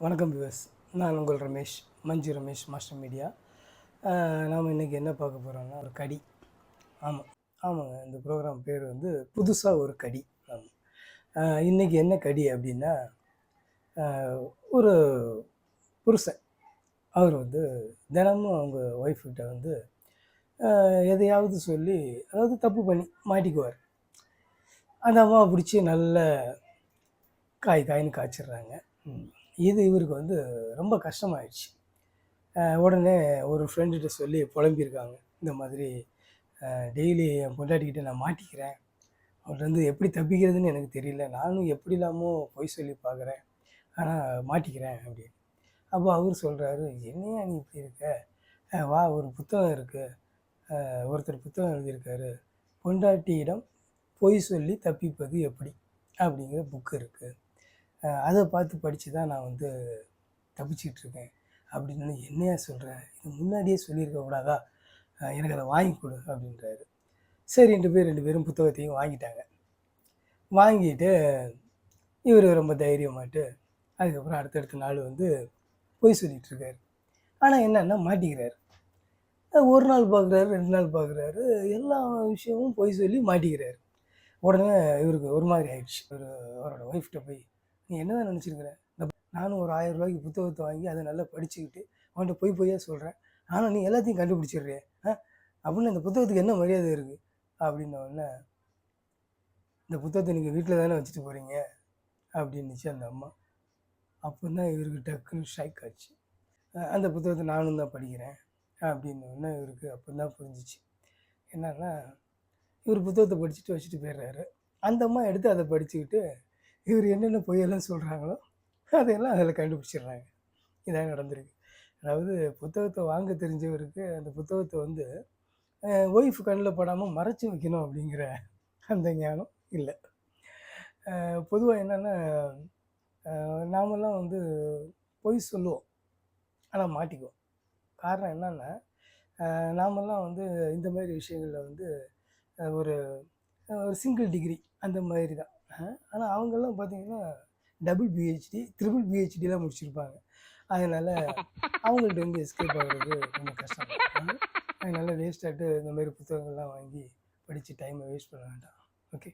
வணக்கம் விவஸ் நான் உங்கள் ரமேஷ் மஞ்சு ரமேஷ் மாஸ்டர் மீடியா நாம் இன்றைக்கி என்ன பார்க்க போகிறோம்னா ஒரு கடி. ஆமாம் ஆமாங்க இந்த ப்ரோக்ராம் பேர் வந்து புதுசாக ஒரு கடி. ஆமாம் இன்றைக்கி என்ன கடி அப்படின்னா ஒரு புருஷன். அவர் வந்து தினமும் அவங்க ஒய்ஃப்கிட்ட வந்து எதையாவது சொல்லி அதாவது தப்பு பண்ணி மாட்டிக்குவார். அந்த அம்மாவை பிடிச்சி நல்ல காய் காயின்னு காய்ச்சிடுறாங்க. ம். இது இவருக்கு வந்து ரொம்ப கஷ்டமாயிடுச்சு. உடனே ஒரு ஃப்ரெண்டுகிட்ட சொல்லி புலம்பியிருக்காங்க. இந்த மாதிரி டெய்லி என் பொண்டாட்டிக்கிட்ட நான் மாட்டிக்கிறேன். அவர்கிட்ட வந்து எப்படி தப்பிக்கிறதுன்னு எனக்கு தெரியல. நானும் எப்படி இல்லாமல் பொய் சொல்லி பார்க்குறேன். ஆனால் மாட்டிக்கிறேன் அப்படின்னு. அப்போ அவர் சொல்கிறாரு என்னையா நீ இப்படி இருக்க? வா ஒரு புத்தகம் இருக்குது ஒருத்தர் புத்தகம் எழுதியிருக்காரு. பொண்டாட்டியிடம் பொய் சொல்லி தப்பிப்பது எப்படி? அப்படிங்கிற புக்கு இருக்குது அதை பார்த்து படித்து தான் நான் வந்து தப்பிச்சிக்கிட்டு இருக்கேன் அப்படின்னு என்னையா சொல்கிறேன் இது முன்னாடியே சொல்லியிருக்க கூடாதா? எனக்கு அதை வாங்கி கொடு அப்படின்றாரு. சரி ரெண்டு பேர் ரெண்டு பேரும் புத்தகத்தையும் வாங்கிட்டாங்க. வாங்கிட்டு இவர் ரொம்ப தைரியமாட்டு அதுக்கப்புறம் அடுத்தடுத்த நாள் வந்து பொய் சொல்லிட்டு இருக்காரு ஆனால் என்னென்னா மாட்டிக்கிறாரு. ஒரு நாள் பார்க்குறாரு ரெண்டு நாள் பார்க்குறாரு எல்லா விஷயமும் பொய் சொல்லி மாட்டிக்கிறாரு. உடனே இவருக்கு ஒரு மாதிரி ஆயிடுச்சு. ஒரு அவரோட ஒய்ஃப்கிட்ட போய் நீ என்னதான் நினச்சிருக்கிற? நானும் ஒரு ஆயிரம் ரூபாய்க்கு புத்தகத்தை வாங்கி அதை நல்லா படிச்சுக்கிட்டு அவன்கிட்ட போய் பொய்யா சொல்கிறேன் ஆனால் நீ எல்லாத்தையும் கண்டுபிடிச்சிடுறிய ஆ? அப்படின்னு இந்த புத்தகத்துக்கு என்ன மரியாதை இருக்குது அப்படின்ன உடனே இந்த புத்தகத்தை நீங்கள் வீட்டில் தானே வச்சுட்டு போகிறீங்க அப்படின்னுச்சு அந்த அம்மா. அப்போ தான் இவருக்கு டக்குன்னு ஷைக் ஆச்சு. அந்த புத்தகத்தை நானும் தான் படிக்கிறேன் அப்படின்ன உடனே இவருக்கு அப்போ தான் புரிஞ்சிச்சு. என்னன்னா இவர் புத்தகத்தை படிச்சுட்டு வச்சுட்டு போயிடுறாரு. அந்த அம்மா எடுத்து அதை படிச்சுக்கிட்டு இவர் என்னென்ன பொய்யெல்லாம் சொல்கிறாங்களோ அதையெல்லாம் அதில் கண்டுபிடிச்சிடுறாங்க. இதான் நடந்திருக்கு. அதாவது புத்தகத்தை வாங்க தெரிஞ்சவருக்கு அந்த புத்தகத்தை வந்து ஒய்ஃப் கண்ணில் படாமல் மறைச்சி வைக்கணும் அப்படிங்கிற அந்த ஞானம் இல்லை. பொதுவாக என்னென்னா நாமெல்லாம் வந்து பொய் சொல்லுவோம் ஆனால் மாட்டிக்குவோம். காரணம் என்னென்னா நாமெல்லாம் வந்து இந்த மாதிரி விஷயங்களில் வந்து ஒரு ஒரு சிங்கிள் டிகிரி அந்த மாதிரி தான். ஆனால் அவங்கெல்லாம் பார்த்தீங்கன்னா டபுள் பிஹெச்டி ட்ரிபிள் பிஹெச்டிலாம் முடிச்சிருப்பாங்க. அதனால் அவங்கள்ட்ட வந்து எஸ்கேப் ஆகுறது ரொம்ப கஷ்டம். அதனால் வேஸ்ட் ஆகிட்டு இந்த மாதிரி புத்தகங்கள்லாம் வாங்கி படித்து டைமை வேஸ்ட் பண்ண வேண்டாம். ஓகே